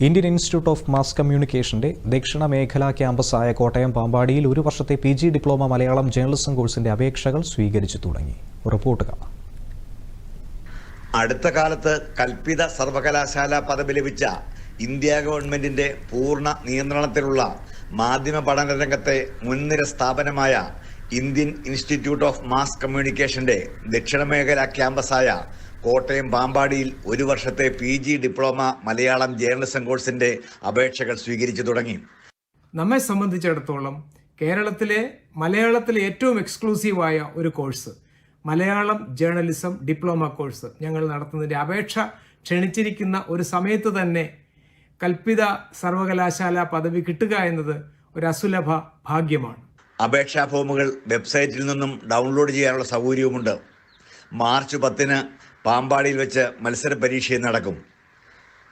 Indian institute of mass കമ്മ്യൂണിക്കേഷന്റെ ദക്ഷിണ മേഖലാ ക്യാമ്പസായ കോട്ടയം പാമ്പാടിയിൽ ഒരു വർഷത്തെ P G diploma Malayalam journalism കോഴ്സിന്റെ അപേക്ഷകൾ സ്വീകരിച്ചു തുടങ്ങി. റിപ്പോർട്ട് കാണാം. അടുത്ത കാലത്ത് കൽപ്പിത സർവകലാശാല പദവി ലഭിച്ച ഇന്ത്യ ഗവൺമെന്റിന്റെ പൂർണ നിയന്ത്രണത്തിലുള്ള മാധ്യമ പഠന രംഗത്തെ മുൻനിര സ്ഥാപനമായ ഇന്ത്യൻ ഇൻസ്റ്റിറ്റ്യൂട്ട് ഓഫ് മാസ് കമ്മ്യൂണിക്കേഷന്റെ ദക്ഷിണമേഖല ക്യാമ്പസായ കോട്ടയം പാമ്പാടിയിൽ ഒരു വർഷത്തെ P G diploma Malayalam journalism കോഴ്സിന്റെ അപേക്ഷകൾ സ്വീകരിച്ചു തുടങ്ങി. നമ്മെ സംബന്ധിച്ചിടത്തോളം കേരളത്തിലെ മലയാളത്തിലെ ഏറ്റവും എക്സ്ക്ലൂസീവായ ഒരു course Malayalam journalism diploma course ഞങ്ങൾ നടത്തുന്നതിന്റെ അപേക്ഷ ക്ഷണിച്ചിരിക്കുന്ന ഒരു സമയത്ത് തന്നെ കൽപ്പിത സർവകലാശാല പദവി കിട്ടുക എന്നത് ഒരു അസുലഭ ഭാഗ്യമാണ്. അപേക്ഷാ ഫോമുകൾ വെബ്സൈറ്റിൽ നിന്നും ഡൗൺലോഡ് ചെയ്യാനുള്ള സൗകര്യവുമുണ്ട്. മാർച്ച് പത്തിന് പാമ്പാടിയിൽ വെച്ച് മത്സര പരീക്ഷയും നടക്കും.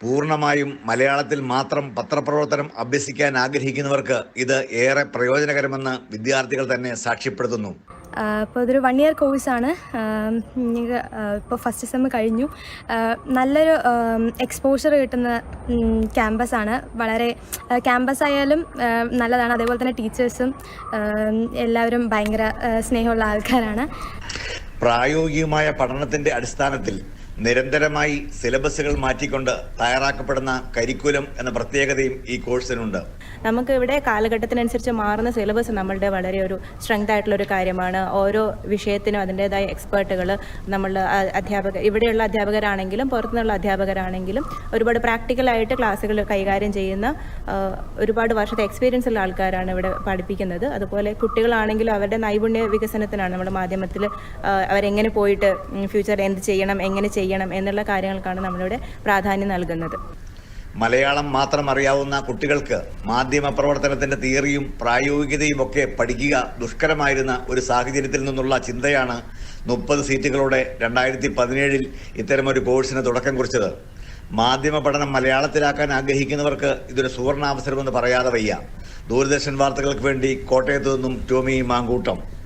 പൂർണമായും മലയാളത്തിൽ മാത്രം പത്രപ്രവർത്തനം അഭ്യസിക്കാൻ ആഗ്രഹിക്കുന്നവർക്ക് ഇത് ഏറെ പ്രയോജനകരമെന്ന് വിദ്യാർത്ഥികൾ തന്നെ സാക്ഷ്യപ്പെടുത്തുന്നു. അപ്പോൾ ഇതൊരു വൺ ഇയർ കോഴ്സാണ് ഇപ്പോൾ ഫസ്റ്റ് സെം കഴിഞ്ഞു. നല്ലൊരു എക്സ്പോഷർ കിട്ടുന്ന ക്യാമ്പസാണ് വളരെ ക്യാമ്പസ് ആയാലും നല്ലതാണ്. അതേപോലെ തന്നെ ടീച്ചേഴ്സും എല്ലാവരും ഭയങ്കര സ്നേഹമുള്ള ആൾക്കാരാണ്. പ്രായോഗികമായ പഠനത്തിന്റെ അടിസ്ഥാനത്തിൽ നിരന്തരമായി സിലബസുകൾ മാറ്റിക്കൊണ്ട് തയ്യാറാക്കപ്പെടുന്ന കരിക്കുലം എന്ന പ്രത്യേകതയും ഈ കോഴ്സിനുണ്ട്. നമുക്ക് ഇവിടെ കാലഘട്ടത്തിനനുസരിച്ച് മാറുന്ന സിലബസ് നമ്മളുടെ വളരെ ഒരു സ്ട്രെങ്ത് ആയിട്ടുള്ള ഒരു കാര്യമാണ്. ഓരോ വിഷയത്തിനും അതിന്റെതായ എക്സ്പേർട്ടുകൾ നമ്മൾ അധ്യാപക ഇവിടെയുള്ള അധ്യാപകരാണെങ്കിലും പുറത്തുനിന്നുള്ള അധ്യാപകരാണെങ്കിലും ഒരുപാട് പ്രാക്ടിക്കലായിട്ട് ക്ലാസ്സുകൾ കൈകാര്യം ചെയ്യുന്ന ഒരുപാട് വർഷത്തെ എക്സ്പീരിയൻസ് ഉള്ള ആൾക്കാരാണ് ഇവിടെ പഠിപ്പിക്കുന്നത്. അതുപോലെ കുട്ടികളാണെങ്കിലും അവരുടെ നൈപുണ്യ വികസനത്തിനാണ് നമ്മുടെ മാധ്യമത്തിൽ അവരെങ്ങനെ പോയിട്ട് ഫ്യൂച്ചറിൽ എന്ത് ചെയ്യണം എങ്ങനെ ചെയ്യണം എന്നുള്ള കാര്യങ്ങൾക്കാണ് നമ്മളിവിടെ പ്രാധാന്യം നൽകുന്നത്. മലയാളം മാത്രം അറിയാവുന്ന കുട്ടികൾക്ക് മാധ്യമ പ്രവർത്തനത്തിന്റെ തിയറിയും പ്രായോഗികതയും ഒക്കെ പഠിക്കുക ദുഷ്കരമായിരുന്ന ഒരു സാഹചര്യത്തിൽ നിന്നുള്ള ചിന്തയാണ് മുപ്പത് സീറ്റുകളോടെ രണ്ടായിരത്തി പതിനേഴിൽ ഇത്തരമൊരു കോഴ്സിന് തുടക്കം കുറിച്ചത്. മാധ്യമ പഠനം മലയാളത്തിലാക്കാൻ ആഗ്രഹിക്കുന്നവർക്ക് ഇതൊരു സുവർണാവസരമെന്ന് പറയാതെ വയ്യ. ദൂരദർശൻ വാർത്തകൾക്ക് വേണ്ടി കോട്ടയത്തു നിന്നും ടോമി മാങ്കൂട്ടം.